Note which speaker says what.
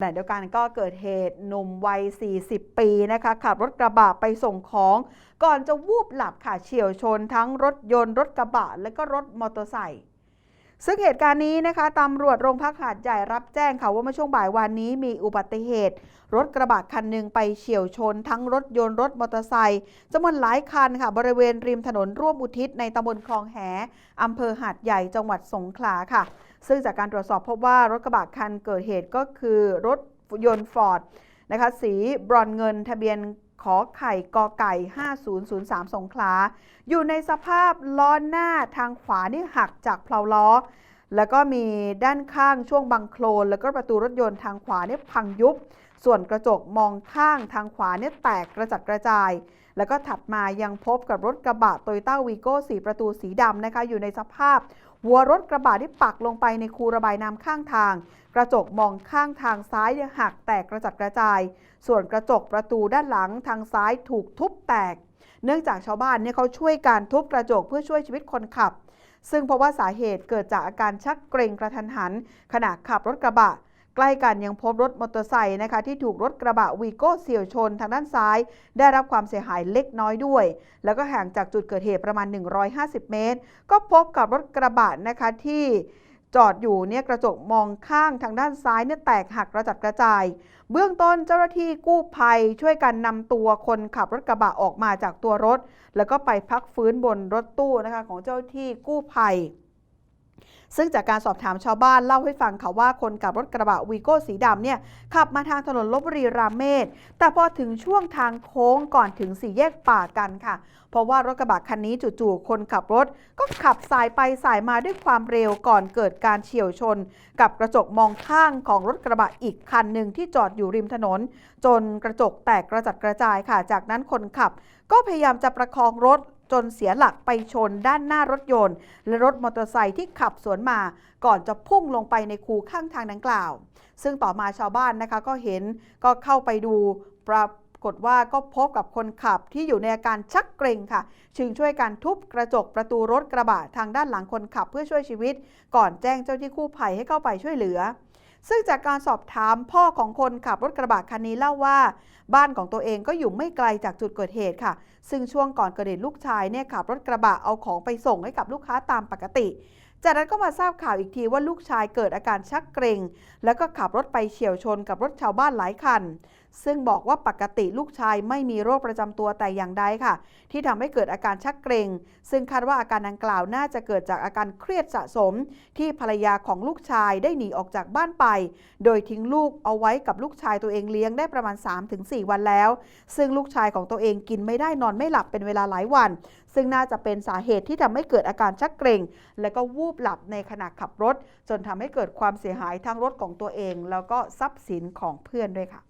Speaker 1: ขณะเดียวกันก็เกิดเหตุหนุ่มวัย 40 ปีนะคะขับรถกระบะไปส่งของ ก่อนจะวูบหลับค่ะเฉียวชนทั้งรถยนต์รถกระบะและก็รถมอเตอร์ไซค์ ซึ่งเหตุการณ์นี้นะคะตำรวจโรงพักหาดใหญ่รับแจ้งค่ะว่าเมื่อช่วงบ่ายวันนี้มีอุบัติเหตุ รถกระบะคันหนึ่งไปเฉียวชน ทั้งรถยนต์รถมอเตอร์ไซค์จำนวนหลายคันค่ะ บริเวณริมถนนร่วมอุทิศในตำบลคลองแหอำเภอหาดใหญ่จังหวัดสงขลาค่ะ ซึ่งจากการตรวจสอบพบว่ารถกระบะคันเกิดเหตุก็คือรถยนต์ฟอร์ดนะคะสีบรอนเงินทะเบียน ขอไข่กอไก่ 5003 สงขลา อยู่ในสภาพล้อหน้าทางขวานี่หักจากเพลาล้อ แล้วก็มีด้านข้างช่วงบังโคลน แล้วก็ประตูรถยนต์ทางขวาเนี่ยพังยุบ ส่วนกระจกมองข้างทางขวาเนี่ยแตกกระจัดกระจาย แล้วก็ถัดมายังพบกับรถกระบะโตโยต้าวีโก้4ประตูสีดำนะคะอยู่ในสภาพ หัวรถกระบะที่ปักลงไปในคูระบายน้ำข้างทาง กระจกมองข้างทางซ้ายเนี่ยหักแตกกระจัดกระจาย ส่วนกระจกประตูด้านหลังทางซ้ายถูกทุบแตก เนื่องจากชาวบ้านเนี่ยเขาช่วยการทุบกระจกเพื่อช่วยชีวิตคนขับซึ่งเพราะว่าสาเหตุเกิดจากอาการชักเกรงกระทันหัน ขณะขับรถกระบะ ใกล้กันยังพบรถมอเตอร์ไซค์นะคะที่ถูกรถกระบะวีโก้เสี่ยวชนทางด้านซ้าย ได้รับความเสียหายเล็กน้อยด้วย แล้วก็ห่างจากจุดเกิดเหตุประมาณ 150 เมตร ก็พบกับรถกระบะนะคะที่จอดอยู่เนี่ยกระจกมองข้างทางด้านซ้ายเนี่ยแตกหักกระจัดกระจาย เบื้องต้นเจ้าหน้าที่กู้ภัยช่วยกันนำตัวคนขับรถกระบะออกมาจากตัวรถ แล้วก็ไปพักฟื้นบนรถตู้นะคะของเจ้าหน้าที่กู้ภัย ซึ่งจากการสอบถามชาวบ้านเล่าให้ฟังค่ะว่าคนขับรถกระบะวีโก้สีดำเนี่ยขับมาทางถนนลบบุรีรามเมศแต่พอถึงช่วงทางโค้งก่อนถึงสี่แยกป่ากันค่ะ เพราะว่ารถกระบะคันนี้จู่ๆคนขับรถ ก็ขับสายไปสายมาด้วยความเร็วก่อนเกิดการเฉียวชน กับกระจกมองข้างของรถกระบะอีกคันหนึ่งที่จอดอยู่ริมถนน จนกระจกแตกกระจัดกระจายค่ะ จากนั้นคนขับ ก็พยายามจะประคองรถ จนเสียหลักไปชนด้านหน้ารถยนต์ และรถมอเตอร์ไซค์ที่ขับสวนมา ก่อนจะพุ่งลงไปในคูข้างทางดังกล่าว ซึ่งต่อมาชาวบ้านนะคะก็เห็นก็เข้าไปดูปรากฏว่าก็พบกับคนขับที่อยู่ในอาการชักเกรงค่ะ จึงช่วยการทุบกระจกประตูรถกระบะทางด้านหลังคนขับเพื่อช่วยชีวิต ก่อนแจ้งเจ้าที่กู้ภัยให้เข้าไปช่วยเหลือ ซึ่งจากการสอบถามพ่อของคนขับรถกระบะคันนี้เล่าว่า บ้านของตัวเองก็อยู่ไม่ไกลจากจุดเกิดเหตุค่ะ ซึ่งช่วงก่อนเกิดเหตุลูกชายเนี่ยขับรถกระบะเอาของไปส่งให้กับลูกค้าตามปกติ จากนั้นก็มาทราบข่าวอีกทีว่าลูกชายเกิดอาการชักเกร็ง แล้วก็ขับรถไปเฉียวชนกับรถชาวบ้านหลายคัน ซึ่งบอกว่าปกติลูกชายไม่มีโรคประจำตัวแต่อย่างใดค่ะ ที่ทำให้เกิดอาการชักเกร็ง ซึ่งคาดว่าอาการดังกล่าวน่าจะเกิดจากอาการเครียดสะสม ที่ภรรยาของลูกชายได้หนีออกจากบ้านไป โดยทิ้งลูกเอาไว้กับลูกชายตัวเองเลี้ยงได้ประมาณ 3-4 วันแล้ว ซึ่งลูกชายของตัวเองกินไม่ได้นอนไม่หลับเป็นเวลาหลายวันซึ่งน่าจะเป็นสาเหตุที่ทำให้เกิดอาการชักเกร็ง และก็วูบหลับในขณะขับรถ จนทำให้เกิดความเสียหายทั้งรถของตัวเอง แล้วก็ทรัพย์สินของเพื่อนด้วยค่ะ